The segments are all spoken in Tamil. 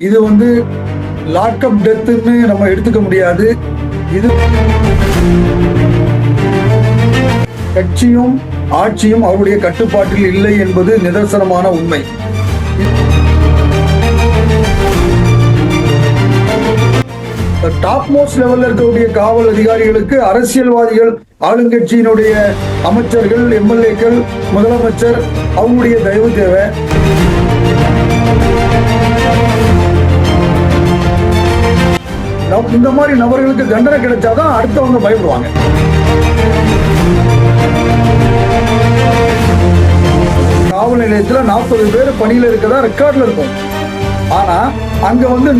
இது வந்து லாக்அப் டெத்துன்னு நம்ம எடுத்துக்க முடியாது. இது கட்சியும் ஆட்சியும் அவருடைய கட்டுப்பாட்டில் இல்லை என்பது நிதர்சனமான உண்மை. டாப் மோஸ்ட் லெவலில் இருக்கக்கூடிய காவல் அதிகாரிகளுக்கு அரசியல்வாதிகள் ஆளுங்கட்சியினுடைய அமைச்சர்கள் எம்எல்ஏக்கள் முதலமைச்சர் அவங்களுடைய தயவு தேவை. நம்- இந்த மாதிரி நபர்களுக்கு தண்டனை கிடைச்சாதான் அடுத்தவங்க பயப்படுவாங்க. காவல் நிலையத்தில் நாற்பது பேர் பணியில் இருக்கதா ரெக்கார்டில் இருக்கும். ஆனால் அங்கே வந்து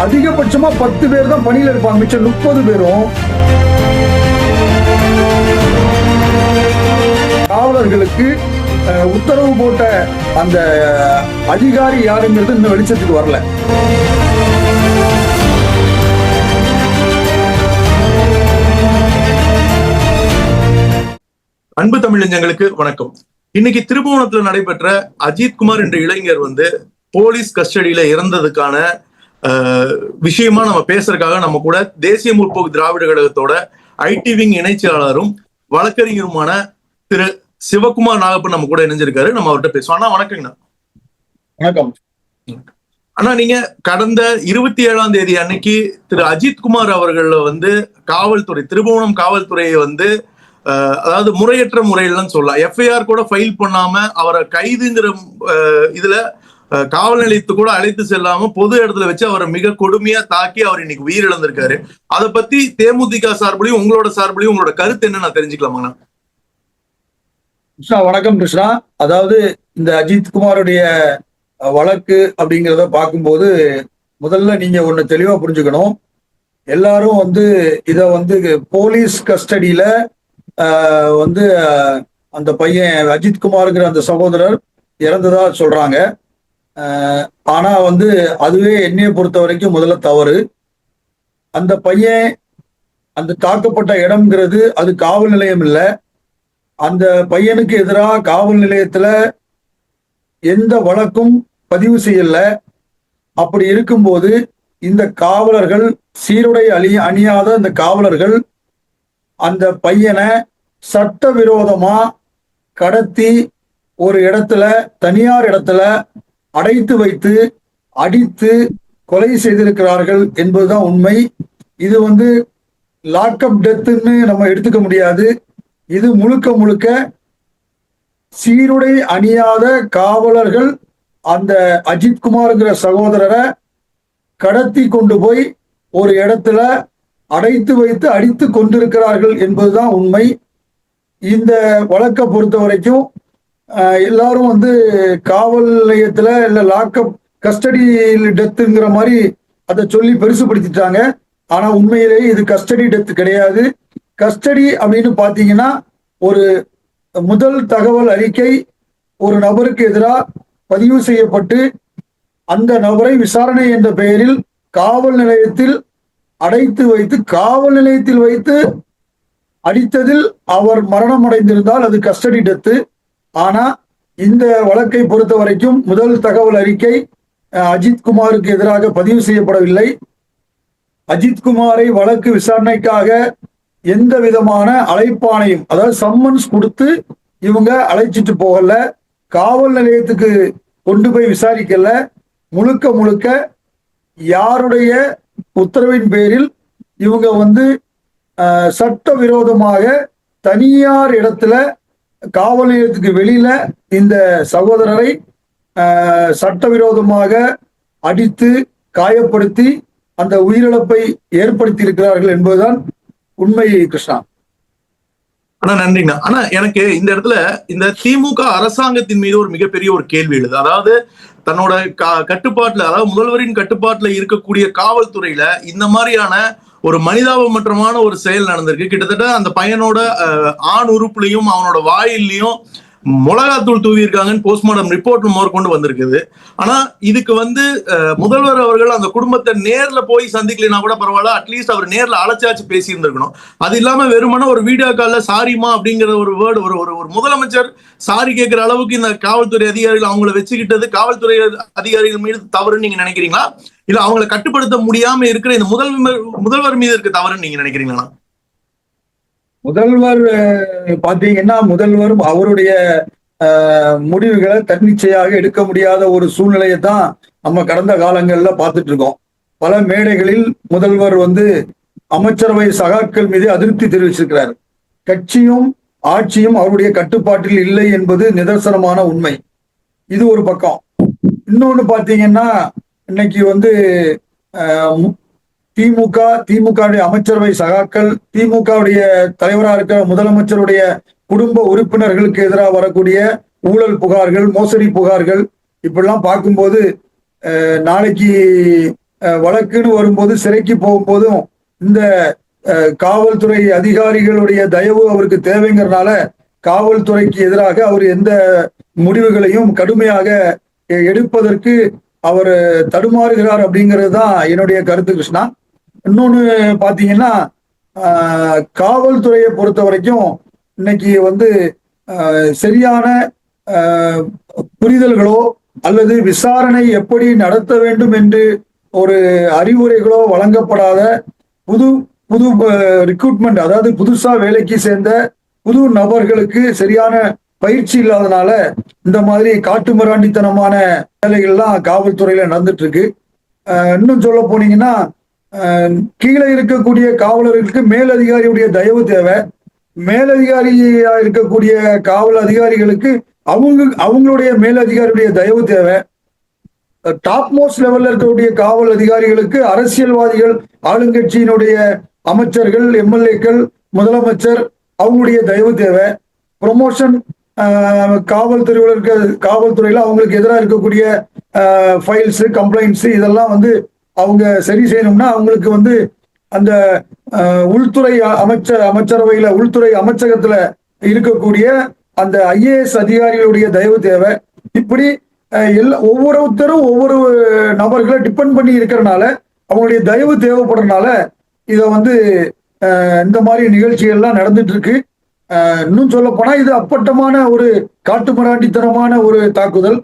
அதிகபட்சமாக பத்து பேர் தான் பணியில் இருப்பாங்க. மிச்சம் முப்பது பேரும் காவலர்களுக்கு உத்தரவு போட்ட அந்த அதிகாரி யாருங்கிறது இன்னும் வெளிச்சத்துக்கு வரல. அன்பு தமிழஞ்சங்களுக்கு வணக்கம். இன்னைக்கு திருபுவனத்துல நடைபெற்ற அஜித் குமார் என்ற இளைஞர் வந்து போலீஸ் கஸ்டடியில இறந்ததுக்கான விஷயமா நம்ம பேசுறதுக்காக நம்ம கூட தேசிய முற்போக்கு திராவிட கழகத்தோட ஐடி விங் இணைச்சியாளரும் வழக்கறிஞருமான திரு சிவகுமார் நாகப்பன் நம்ம கூட இணைஞ்சிருக்காரு. நம்ம அவர்கிட்ட பேசுவோம். அண்ணா வணக்கங்கண்ணா. வணக்கம். அண்ணா நீங்க கடந்த இருபத்தி ஏழாம் தேதி அன்னைக்கு திரு அஜித் குமார் அவர்கள் வந்து காவல்துறை திருபுவனம் காவல்துறையை வந்து அதாவது முறையற்ற முறையில்தான் சொல்லலாம். எஃப்ஐஆர் கூட ஃபைல் பண்ணாம அவரை கைதுங்கிற இதுல காவல் நிலையத்து கூட அழைத்து செல்லாம பொது இடத்துல வச்சு அவரை மிக கொடுமையா தாக்கி அவர் இன்னைக்கு உயிரிழந்திருக்காரு. அதை பத்தி தேமுதிக சார்பிலையும் உங்களோட சார்பிலையும் உங்களோட கருத்து என்ன நான் தெரிஞ்சுக்கலாமாண்ணா கிருஷ்ணா வணக்கம் கிருஷ்ணா. அதாவது இந்த அஜித் குமாருடைய வழக்கு அப்படிங்கிறத பார்க்கும்போது முதல்ல நீங்க ஒண்ணு தெளிவா புரிஞ்சுக்கணும். எல்லாரும் வந்து இத வந்து போலீஸ் கஸ்டடியில வந்து அந்த பையன் அஜித் குமாருங்கிற அந்த சகோதரர் இறந்ததா சொல்றாங்க. ஆனா வந்து அதுவே என்னைய பொறுத்த வரைக்கும் முதல்ல தவறு. அந்த பையன் அந்த தாக்கப்பட்ட இடம்ங்கிறது அது காவல் நிலையம் இல்லை. அந்த பையனுக்கு எதிராக காவல் நிலையத்துல எந்த வழக்கும் பதிவு செய்யல. அப்படி இருக்கும்போது இந்த காவலர்கள் சீருடை அணி அணியாத அந்த காவலர்கள் அந்த பையனை சட்டவிரோதமா கடத்தி ஒரு இடத்துல தனியார் இடத்துல அடைத்து வைத்து அடித்து கொலை செய்திருக்கிறார்கள் என்பதுதான் உண்மை. இது வந்து லாக்அப் டெத்துன்னு நம்ம எடுத்துக்க முடியாது. இது முழுக்க முழுக்க சீருடை அணியாத காவலர்கள் அந்த அஜித்குமார்ங்கிற சகோதரரை கடத்தி கொண்டு போய் ஒரு இடத்துல அடைத்து வைத்து அடித்து கொண்டிருக்கிறார்கள் என்பதுதான் உண்மை. இந்த வழக்கை பொறுத்த வரைக்கும் எல்லாரும் வந்து காவல் நிலையத்துல இல்ல லாக்அப் கஸ்டடி டெத்துங்கிற மாதிரி அதை சொல்லி பெருசுபடுத்திட்டாங்க. ஆனா உண்மையிலேயே இது கஸ்டடி டெத்து கிடையாது. கஸ்டடி அப்படின்னு பாத்தீங்கன்னா ஒரு முதல் தகவல் அறிக்கை ஒரு நபருக்கு எதிராக பதிவு செய்யப்பட்டு அந்த நபரை விசாரணை என்ற பெயரில் காவல் நிலையத்தில் அடைத்து வைத்து காவல் நிலையத்தில் வைத்து அடித்ததில் அவர் மரணம் அடைந்திருந்தால் அது கஸ்டடி டெத்து. ஆனா இந்த வழக்கை பொறுத்த வரைக்கும் முதல் தகவல் அறிக்கை அஜித்குமாருக்கு அஜித் குமாருக்கு எதிராக பதிவு செய்யப்படவில்லை. அஜித் குமாரை வழக்கு விசாரணைக்காக எந்த விதமான அழைப்பானையும் அதாவது சம்மன்ஸ் கொடுத்து இவங்க அழைச்சிட்டு போகல. காவல் நிலையத்துக்கு கொண்டு போய் விசாரிக்கல. முழுக்க முழுக்க யாருடைய உத்தரவின் பேரில் இவங்க வந்து சட்ட விரோதமாக தனியார் இடத்துல காவல் நிலையத்துக்கு வெளியில இந்த சகோதரரை சட்டவிரோதமாக அடித்து காயப்படுத்தி அந்த உயிரிழப்பை ஏற்படுத்தி இருக்கிறார்கள் என்பதுதான் உண்மை கிருஷ்ணா. ஆனா நன்றிங்கண்ணா. ஆனா எனக்கு இந்த இடத்துல இந்த திமுக அரசாங்கத்தின் மீது ஒரு மிகப்பெரிய ஒரு கேள்வி எழுது. அதாவது தன்னோட கட்டுப்பாட்டுல அதாவது முதல்வரின் கட்டுப்பாட்டுல இருக்கக்கூடிய காவல்துறையில இந்த மாதிரியான ஒரு மனிதாபமற்றமான ஒரு செயல் நடந்திருக்கு. கிட்டத்தட்ட அந்த பையனோட ஆண் உறுப்புலையும் அவனோட வாயிலையும் மிளகாத்தூள் தூவி இருக்காங்கன்னு போஸ்ட்மார்டம் ரிப்போர்ட் மேற்கொண்டு வந்திருக்குது. ஆனா இதுக்கு வந்து முதல்வர் அவர்கள் அந்த குடும்பத்தை நேர்ல போய் சந்திக்கலைன்னா கூட பரவாயில்ல அட்லீஸ்ட் அவர் நேர்ல அழைச்சாச்சு பேசி இருந்திருக்கணும் அது இல்லாம வெறுமனா ஒரு வீடியோ கால்ல சாரிமா அப்படிங்கிற ஒரு வேர்டு ஒரு ஒரு ஒரு முதலமைச்சர் சாரி கேட்கிற அளவுக்கு இந்த காவல்துறை அதிகாரிகள் அவங்கள வச்சுக்கிட்டது காவல்துறை அதிகாரிகள் மீது தவறுன்னு நீங்க நினைக்கிறீங்களா? இல்ல அவங்கள கட்டுப்படுத்த முடியாம இருக்கிற இந்த முதல்வர் முதல்வர் மீது இருக்க தவறுன்னு நீங்க நினைக்கிறீங்களா முதல்வர் பார்த்தீங்கன்னா பாத்தீங்கன்னா முதல்வர் அவருடைய முடிவுகளை தன்னிச்சையாக எடுக்க முடியாத ஒரு சூழ்நிலையை தான் நம்ம கடந்த காலங்கள்ல பார்த்துட்டு இருக்கோம். பல மேடைகளில் முதல்வர் வந்து அமைச்சரவை சகாக்கள் மீது அதிருப்தி தெரிவிச்சிருக்கிறார். கட்சியும் ஆட்சியும் அவருடைய கட்டுப்பாட்டில் இல்லை என்பது நிதர்சனமான உண்மை. இது ஒரு பக்கம். இன்னொன்னு பாத்தீங்கன்னா இன்னைக்கு வந்து திமுக திமுகவுடைய அமைச்சரவை சகாக்கள் திமுகவுடைய தலைவராக இருக்கிற முதலமைச்சருடைய குடும்ப உறுப்பினர்களுக்கு எதிராக வரக்கூடிய ஊழல் புகார்கள் மோசடி புகார்கள் இப்படிலாம் பார்க்கும்போது நாளைக்கு வழக்குன்னு வரும்போது சிறைக்கு போகும்போதும் இந்த காவல்துறை அதிகாரிகளுடைய தயவு அவருக்கு தேவைங்கிறனால காவல்துறைக்கு எதிராக அவர் எந்த முடிவுகளையும் கடுமையாக எடுப்பதற்கு அவர் தடுமாறுகிறார் அப்படிங்கிறது தான் என்னுடைய கருத்து கிருஷ்ணா. இன்னொன்று பார்த்தீங்கன்னா காவல்துறையை பொறுத்த வரைக்கும் இன்னைக்கு வந்து சரியான புரிதல்களோ அல்லது விசாரணை எப்படி நடத்த வேண்டும் என்று ஒரு அறிவுரைகளோ வழங்கப்படாத புது புது ரிக்ரூட்மெண்ட் அதாவது புதுசா வேலைக்கு சேர்ந்த புது நபர்களுக்கு சரியான பயிற்சி இல்லாதனால இந்த மாதிரி காட்டுமிராண்டித்தனமான வேலைகள்லாம் காவல்துறையில நடந்துட்டு இருக்கு. இன்னும் சொல்ல போனீங்கன்னா கீழே இருக்கக்கூடிய காவலர்களுக்கு மேலதிகாரியுடைய தயவு தேவை. மேலதிகாரியா இருக்கக்கூடிய காவல் அதிகாரிகளுக்கு அவங்க அவங்களுடைய மேலதிகாரியுடைய தயவு தேவை. டாப் மோஸ்ட் லெவல்ல இருக்கக்கூடிய காவல் அதிகாரிகளுக்கு அரசியல்வாதிகள் ஆளுங்கட்சியினுடைய அமைச்சர்கள் எம்எல்ஏக்கள் முதலமைச்சர் அவங்களுடைய தயவு தேவை. ப்ரொமோஷன் காவல்துறையில் இருக்க காவல்துறையில் அவங்களுக்கு எதிராக இருக்கக்கூடிய ஃபைல்ஸு கம்ப்ளைண்ட்ஸு இதெல்லாம் வந்து அவங்க சரி செய்யணும்னா அவங்களுக்கு வந்து அந்த உள்துறை அமைச்சர் அமைச்சரவையில உள்துறை அமைச்சகத்துல இருக்கக்கூடிய அந்த ஐஏஎஸ் அதிகாரிகளுடைய தயவு தேவை. இப்படி எல்லா ஒவ்வொருத்தரும் ஒவ்வொரு நபர்களை டிபெண்ட் பண்ணி இருக்கிறனால அவங்களுடைய தயவு தேவைப்படுறதுனால இதை வந்து இந்த மாதிரி நிகழ்ச்சிகள்லாம் நடந்துட்டு இருக்கு இன்னும் சொல்ல போனா இது அப்பட்டமான ஒரு காட்டுமிராண்டித்தனமான ஒரு தாக்குதல்.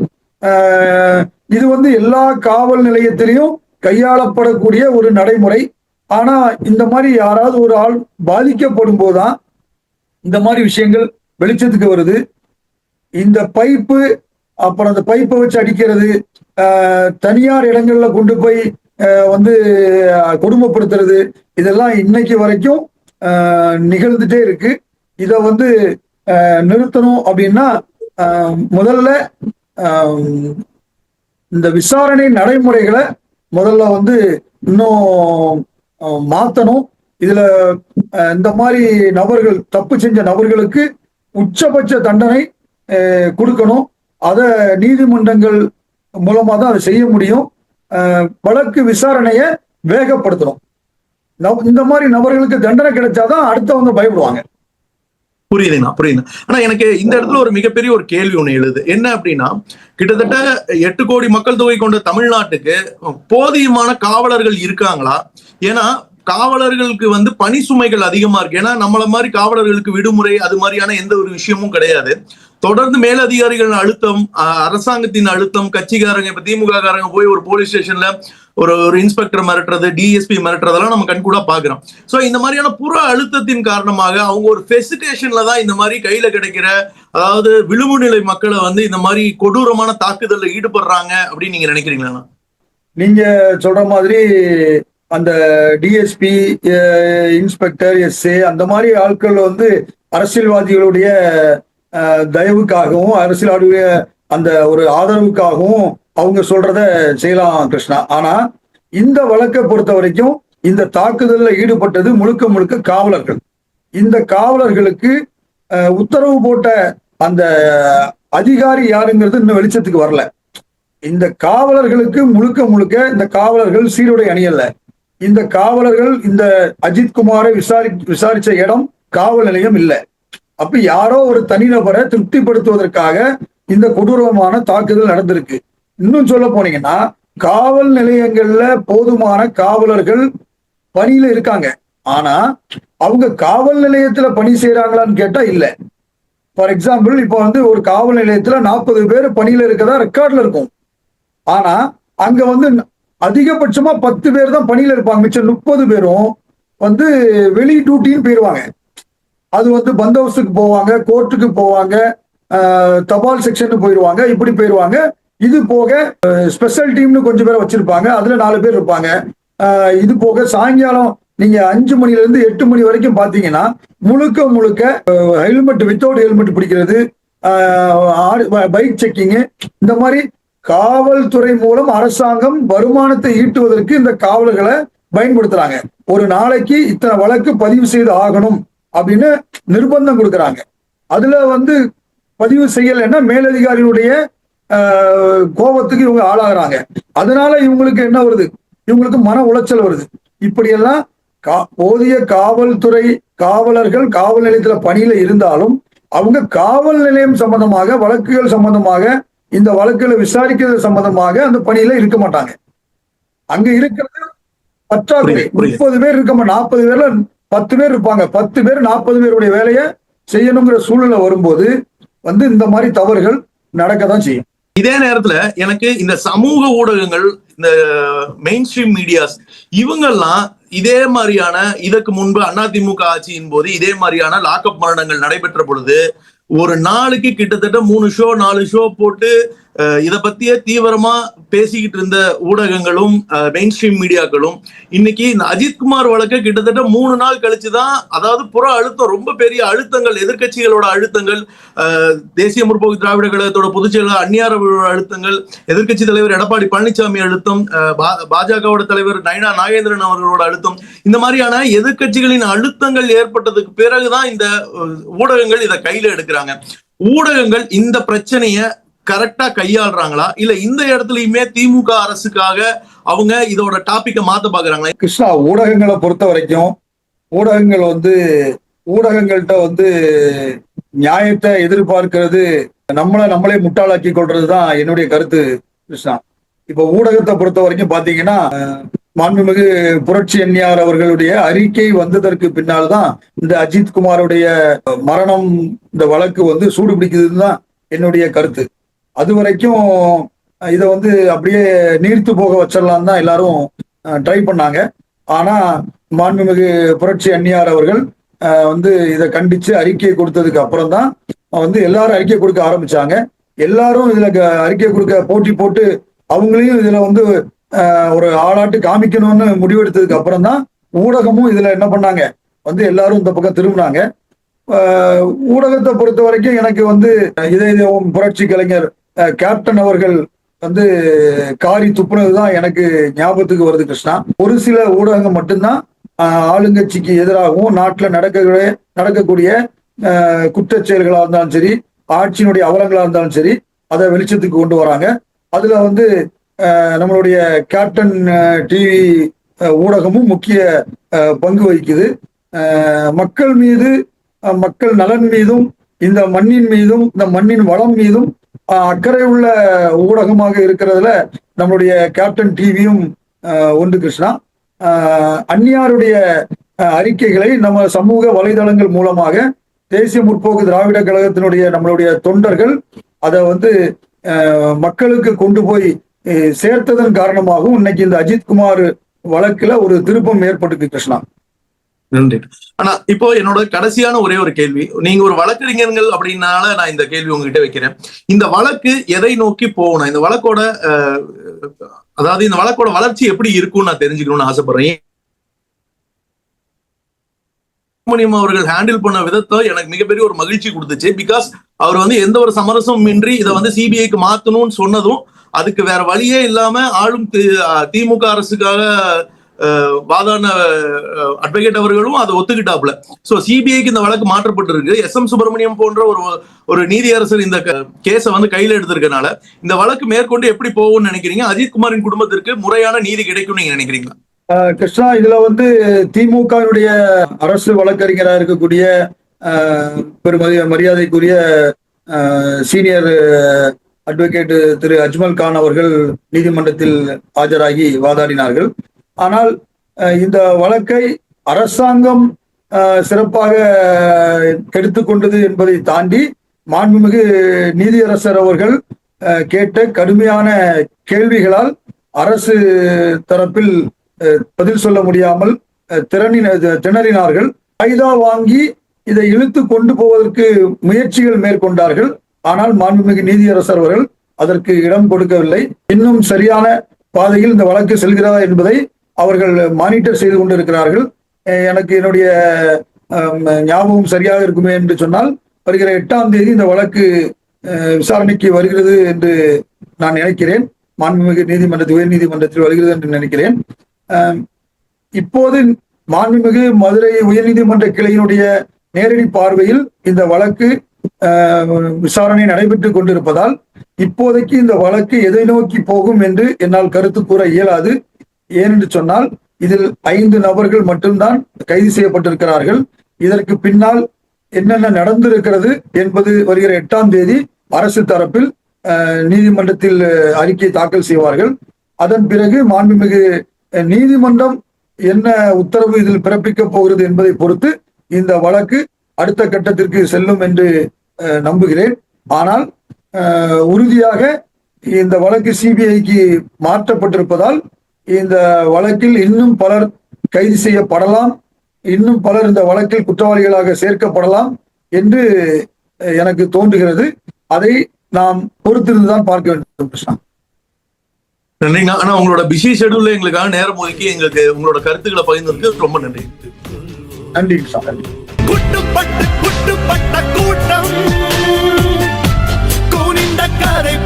இது வந்து எல்லா காவல் நிலையத்திலையும் கையாளப்படக்கூடிய ஒரு நடைமுறை. ஆனா இந்த மாதிரி யாராவது ஒரு ஆள் பாதிக்கப்படும் போதுதான் இந்த மாதிரி விஷயங்கள் வெளிச்சத்துக்கு வருது. இந்த பைப்பு அப்புறம் அந்த பைப்பை வச்சு அடிக்கிறது தனியார் இடங்கள்ல கொண்டு போய் வந்து கொடுமைப்படுத்துறது இதெல்லாம் இன்னைக்கு வரைக்கும் நிகழ்ந்துட்டே இருக்கு. இதை வந்து நிறுத்தணும் அப்படின்னா முதல்ல இந்த விசாரணை நடைமுறைகளை முதல்ல வந்து இன்னும் மாத்தணும். இதுல இந்த மாதிரி நபர்கள் தப்பு செஞ்ச நபர்களுக்கு உச்சபட்ச தண்டனை கொடுக்கணும். அதை நீதிமன்றங்கள் மூலமா தான் அதை செய்ய முடியும். வழக்கு விசாரணையை வேகப்படுத்தணும். இந்த மாதிரி நபர்களுக்கு தண்டனை கிடைச்சாதான் அடுத்தவங்க பயப்படுவாங்க. புரியுதுண்ணா புரியுது ஆனா எனக்கு இந்த இடத்துல ஒரு மிகப்பெரிய ஒரு கேள்வி ஒண்ணு எழுது. என்ன அப்படின்னா கிட்டத்தட்ட எட்டு கோடி மக்கள் தொகை கொண்ட தமிழ்நாட்டுக்கு போதியமான காவலர்கள் இருக்காங்களா? ஏன்னா காவலர்களுக்கு வந்து பணி சுமைகள் அதிகமா இருக்கு. ஏன்னா நம்மள மாதிரி காவலர்களுக்கு விடுமுறை அது மாதிரியான எந்த ஒரு விஷயமும் கிடையாது. தொடர்ந்து மேலதிகாரிகள் அழுத்தம் அஹ், அரசாங்கத்தின் அழுத்தம் கட்சிக்காரங்க இப்ப திமுக காரங்க போய் ஒரு போலீஸ் ஸ்டேஷன்ல ஒரு ஒரு இன்ஸ்பெக்டர் மிரட்டுறது டிஎஸ்பி மிரட்டுறதெல்லாம் நம்ம கண்கூடா பாக்குறோம் சோ இந்த மாதிரியான புற அழுத்தத்தின் காரணமாக அவங்க ஒரு ஃபெசிடேஷன்ல தான் இந்த மாதிரி கையில கிடைக்கிற அதாவது விளிம்பு நிலை மக்களை வந்து இந்த மாதிரி கொடூரமான தாக்குதல்ல ஈடுபடுறாங்க அப்படின்னு நீங்க நினைக்கிறீங்களா நீங்க சொல்ற மாதிரி அந்த டிஎஸ்பி இன்ஸ்பெக்டர் எஸ்ஏ அந்த மாதிரி ஆட்கள் வந்து அரசியல்வாதிகளுடைய தயவுக்காகவும் அரசியல்வாதியுடைய அந்த ஒரு ஆதரவுக்காகவும் அவங்க சொல்றத செய்யலாம் கிருஷ்ணா. ஆனா இந்த வழக்கை பொறுத்த வரைக்கும் இந்த தாக்குதலில் ஈடுபட்டது முழுக்க முழுக்க காவலர்கள். இந்த காவலர்களுக்கு உத்தரவு போட்ட அந்த அதிகாரி யாருங்கிறது இன்னும் வெளிச்சத்துக்கு வரல. இந்த காவலர்களுக்கு முழுக்க முழுக்க இந்த காவலர்கள் சீருடை அணியல்ல இந்த காவலர்கள் இந்த அஜித் குமாரை விசாரி விசாரிச்ச இடம் காவல் நிலையம் இல்லை. அப்ப யாரோ ஒரு தனிநபரை திருப்திப்படுத்துவதற்காக இந்த கொடூரமான தாக்குதல் நடந்திருக்கு. இன்னும் சொல்ல போனீங்கன்னா காவல் நிலையங்கள்ல போதுமான காவலர்கள் பணியில இருக்காங்க. ஆனா அவங்க காவல் நிலையத்துல பணி செய்யறாங்களான்னு கேட்டா இல்ல. ஃபார் எக்ஸாம்பிள் இப்போ வந்து ஒரு காவல் நிலையத்துல நாற்பது பேர் பணியில இருக்கதா ரெக்கார்ட்ல இருக்கும். ஆனா அங்க வந்து அதிகபட்சமா பத்து பேர் தான் பணியில இருப்பாங்க. மிச்சம் முப்பது பேரும் வந்து வெளி டியூட்டின்னு போயிருவாங்க. அது வந்து பந்தோபஸ்துக்கு போவாங்க கோர்ட்டுக்கு போவாங்க தபால் செக்ஷனுக்கு போயிடுவாங்க இப்படி போயிடுவாங்க இது போக ஸ்பெஷல் டீம்னு கொஞ்சம் பேரை வச்சிருப்பாங்க. அதுல நாலு பேர் இருப்பாங்க. இது போக சாயங்காலம் நீங்க அஞ்சு மணில இருந்து எட்டு மணி வரைக்கும் பாத்தீங்கன்னா முழுக்க முழுக்க ஹெல்மெட் வித்தவுட் ஹெல்மெட் பிடிக்கிறது பைக் செக்கிங்கு இந்த மாதிரி காவல்துறை மூலம் அரசாங்கம் வருமானத்தை ஈட்டுவதற்கு இந்த காவலர்களை பயன்படுத்துறாங்க. ஒரு நாளைக்கு இத்தனை வழக்கு பதிவு செய்து ஆகணும். அப்படின்னு நிர்பந்தம் கொடுக்கறாங்க. அதுல வந்து பதிவு செய்யலைன்னா மேலதிகாரிகளுடைய ஆஹ், கோபத்துக்கு இவங்க ஆளாகிறாங்க. அதனால இவங்களுக்கு என்ன வருது? இவங்களுக்கு மன உளைச்சல் வருது. இப்படியெல்லாம் கா- போதிய காவல்துறை காவலர்கள் காவல் நிலையத்துல பணியில இருந்தாலும் அவங்க காவல் நிலையம் சம்பந்தமாக வழக்குகள் சம்பந்தமாக இந்த வழக்குகளை விசாரிக்கிறது சம்பந்தமாக அந்த பணியில இருக்க மாட்டாங்க. அங்க இருக்கிறது பற்றாக்குறை. முப்பது பேர் இருக்க நாற்பது பேர்ல பத்து பேர் இருப்பாங்க. பத்து பேர் நாற்பது பேருடைய வேலையை செய்யணுங்கிற சூழ்நிலை வரும்போது வந்து இந்த மாதிரி தவறுகள் நடக்கதான் செய்யும். இதே நேரத்துல எனக்கு இந்த சமூக ஊடகங்கள் இந்த மெயின் ஸ்ட்ரீம் மீடியாஸ் இவங்கெல்லாம் இதே மாதிரியான இதற்கு முன்பு அதிமுக ஆட்சியின் போது இதே மாதிரியான லாக்அப் மரணங்கள் நடைபெற்ற பொழுது ஒரு நாளுக்கு கிட்டத்தட்ட மூணு ஷோ நாலு ஷோ போட்டு இதை பத்தியே தீவிரமா பேசிக்கிட்டு இருந்த ஊடகங்களும் மெயின் ஸ்ட்ரீம் மீடியாக்களும் இன்னைக்கு இந்த அஜித்குமார் வழக்கு கிட்டத்தட்ட மூணு நாள் கழிச்சுதான் அதாவது புற அழுத்தம் ரொம்ப பெரிய அழுத்தங்கள் எதிர்க்கட்சிகளோட அழுத்தங்கள் தேசிய முற்போக்கு திராவிட கழகத்தோட பொதுச் அந்நியார அழுத்தங்கள் எதிர்க்கட்சி தலைவர் எடப்பாடி பழனிசாமி அழுத்தம் அஹ், பாஜகவோட தலைவர் நயனா நாகேந்திரன் அவர்களோட அழுத்தம் இந்த மாதிரியான எதிர்க்கட்சிகளின் அழுத்தங்கள் ஏற்பட்டதுக்கு பிறகுதான் இந்த ஊடகங்கள் இதை கையில எடுக்கிறாங்க. ஊடகங்கள் இந்த பிரச்சனையை கரெக்டா கையாளுறாங்களா? இல்ல இந்த இடத்துலயுமே திமுக அரசுக்காக அவங்க இதோட டாபிக்க மாத்த பாக்குறாங்களா? கிருஷ்ணா ஊடகங்களை பொறுத்த வரைக்கும் ஊடகங்கள் வந்து ஊடகங்கள்கிட்ட வந்து நியாயத்தை எதிர்பார்க்கிறது நம்மளை நம்மளே முட்டாளாக்கி கொள்றது தான் என்னுடைய கருத்து கிருஷ்ணா. இப்ப ஊடகத்தை பொறுத்த வரைக்கும் பாத்தீங்கன்னா மாண்புமிகு புரட்சி எண்ணியார் அவர்களுடைய அறிக்கை வந்ததற்கு பின்னால் தான் இந்த அஜித் குமாருடைய மரணம் இந்த வழக்கு வந்து சூடு பிடிக்குதுன்னு தான் என்னுடைய கருத்து. அது வரைக்கும் இதை வந்து அப்படியே நீர்த்து போக வச்சிடலாம் தான் எல்லாரும் ட்ரை பண்ணாங்க. ஆனா மாண்புமிகு புரட்சி அந்நியார் அவர்கள் வந்து இதை கண்டிச்சு அறிக்கையை கொடுத்ததுக்கு அப்புறம் தான் வந்து எல்லாரும் அறிக்கை கொடுக்க ஆரம்பிச்சாங்க. எல்லாரும் இதுல க- அறிக்கை கொடுக்க போட்டி போட்டு அவங்களையும் இதுல வந்து ஒரு ஆளாட்டு காமிக்கணும்னு முடிவெடுத்ததுக்கு அப்புறம் தான் ஊடகமும் இதுல என்ன பண்ணாங்க? வந்து எல்லாரும் இந்த பக்கம் திரும்பினாங்க. ஊடகத்தை பொறுத்த வரைக்கும் எனக்கு வந்து இதய புரட்சி கலைஞர் கேப்டன் அவர்கள் வந்து காரி துப்புனதுதான் எனக்கு ஞாபகத்துக்கு வருது கிருஷ்ணா. ஒரு சில ஊடகங்கள் மட்டும்தான் ஆளுங்கட்சிக்கு எதிராகவும் நாட்டில் நடக்கக்கூடிய நடக்கக்கூடிய குற்றச்செயல்களாக குற்றச் இருந்தாலும் சரி ஆட்சியினுடைய அவலங்களாக இருந்தாலும் சரி அதை வெளிச்சத்துக்கு கொண்டு வராங்க. அதுல வந்து நம்மளுடைய கேப்டன் டிவி ஊடகமும் முக்கிய பங்கு வகிக்குது. மக்கள் மீது மக்கள் நலன் மீதும் இந்த மண்ணின் மீதும் இந்த மண்ணின் வளம் மீதும் அக்கறை உள்ள ஊடகமாக இருக்கிறதுல நம்மளுடைய கேப்டன் டிவியும் ஒன்று கிருஷ்ணா. ஆஹ், அந்நியாருடைய அறிக்கைகளை நம்ம சமூக வலைதளங்கள் மூலமாக தேசிய முற்போக்கு திராவிட கழகத்தினுடைய நம்மளுடைய தொண்டர்கள் அதை வந்து ஆஹ், மக்களுக்கு கொண்டு போய் சேர்த்ததன் காரணமாகவும் இன்னைக்கு இந்த அஜித்குமார் வழக்கில் வழக்குல ஒரு திருப்பம் ஏற்பட்டுக்கு கிருஷ்ணா. நன்றி. ஆனா இப்போ என்னோட கடைசியான ஒரே ஒரு கேள்வி. நீங்க ஒரு வழக்கறிஞர்கள் அப்படின்னால நான் இந்த கேள்வி உங்ககிட்ட வைக்கிறேன். இந்த வழக்கு எதை நோக்கி போகணும்? இந்த வழக்கோட அதாவது இந்த வழக்கோட வளர்ச்சி எப்படி இருக்கும்னு நான் தெரிஞ்சுக்கணும்னு ஆசைப்படுறேன். சுப்பிரமணியம் அவர்கள் ஹேண்டில் பண்ண விதத்தை எனக்கு மிகப்பெரிய ஒரு மகிழ்ச்சி கொடுத்துச்சு. பிகாஸ் அவர் வந்து எந்த ஒரு சமரசமும் இன்றி இதை வந்து சிபிஐக்கு மாத்தணும்னு சொன்னதும் அதுக்கு வேற வழியே இல்லாம ஆளும் திமுக அரசுக்காக வாதாடின அட்வொகேட் அவர்களும் அதை ஒத்துக்கிட்டாப்ல சோ சிபிஐக்கு இந்த வழக்கு மாற்றப்பட்டிருக்கு. எஸ் எம் சுப்பிரமணியம் போன்ற ஒரு ஒரு நீதியரசர் இந்த கேஸை வந்து கையில எடுத்திருக்கனால இந்த வழக்கு மேற்கொண்டு எப்படி போகும்னு நினைக்கிறீங்க? அஜித்குமாரின் குடும்பத்திற்கு முறையான நீதி கிடைக்கும் நீங்க நினைக்கிறீங்களா? கிருஷ்ணா இதுல வந்து திமுகவினுடைய அரசு வழக்கறிஞராக இருக்கக்கூடிய பெருமதி மரியாதைக்குரிய சீனியர் அட்வொகேட் திரு அஜ்மல் கான் அவர்கள் நீதிமன்றத்தில் ஆஜராகி வாதாடினார்கள். ஆனால் இந்த வழக்கை அரசாங்கம் சிறப்பாக எடுத்துக்கொண்டது என்பதை தாண்டி மாண்புமிகு நீதியரசர் அவர்கள் கேட்ட கடுமையான கேள்விகளால் அரசு தரப்பில் அஹ், பதில் சொல்ல முடியாமல் திறனின திணறினார்கள். கைதா வாங்கி இதை இழுத்து கொண்டு போவதற்கு முயற்சிகள் மேற்கொண்டார்கள். ஆனால் மாண்புமிகு நீதியரசர் அவர்கள் அதற்கு இடம் கொடுக்கவில்லை. இன்னும் சரியான பாதையில் இந்த வழக்கு செல்கிறதா என்பதை அவர்கள் மானிட்டர் செய்து கொண்டிருக்கிறார்கள். எனக்கு என்னுடைய ஞாபகம் சரியாக இருக்குமே என்று சொன்னால் வருகிற எட்டாம் தேதி இந்த வழக்கு விசாரணைக்கு வருகிறது என்று நான் நினைக்கிறேன். மாண்புமிகு நீதிமன்றத்தில் உயர் நீதிமன்றத்தில் வருகிறது என்று நினைக்கிறேன். இப்போது மாண்புமிகு மதுரை உயர்நீதிமன்ற கிளையினுடைய நேரடி பார்வையில் இந்த வழக்கு விசாரணை நடைபெற்றுக் கொண்டிருப்பதால் இப்போதைக்கு இந்த வழக்கு எதை நோக்கி போகும் என்று என்னால் கருத்து கூற இயலாது. ஏனென்று சொன்னால் இதில் ஐந்து நபர்கள் மட்டும்தான் கைது செய்யப்பட்டிருக்கிறார்கள். இதற்கு பின்னால் என்னென்ன நடந்திருக்கிறது என்பது வருகிற எட்டாம் தேதி அரசு தரப்பில் அஹ், நீதிமன்றத்தில் அறிக்கை தாக்கல் செய்வார்கள். அதன் பிறகு மாண்புமிகு அஹ், நீதிமன்றம் என்ன உத்தரவு இதில் பிறப்பிக்கப் போகிறது என்பதை பொறுத்து இந்த வழக்கு அடுத்த கட்டத்திற்கு செல்லும் என்று அஹ், நம்புகிறேன். ஆனால் உறுதியாக இந்த வழக்கு சிபிஐக்கு மாற்றப்பட்டிருப்பதால் இந்த வழக்கில் இன்னும் பலர் கைது செய்யப்படலாம். இன்னும் பலர் இந்த வழக்கில் குற்றவாளிகளாக சேர்க்கப்படலாம் என்று எனக்கு தோன்றுகிறது. அதை நாம் பொறுத்திருந்துதான் பார்க்க வேண்டும் கிருஷ்ணா. நன்றிங்க. ஆனா உங்களோட பிஸி ஷெடியூல்ல எங்களுக்காக நேரம் ஒதுக்கி எங்களுக்கு உங்களோட கருத்துக்களை பகிர்ந்ததுக்கு ரொம்ப நன்றி. நன்றி கிருஷ்ணா. நன்றி. கூட்டம். கூனிந்த கரை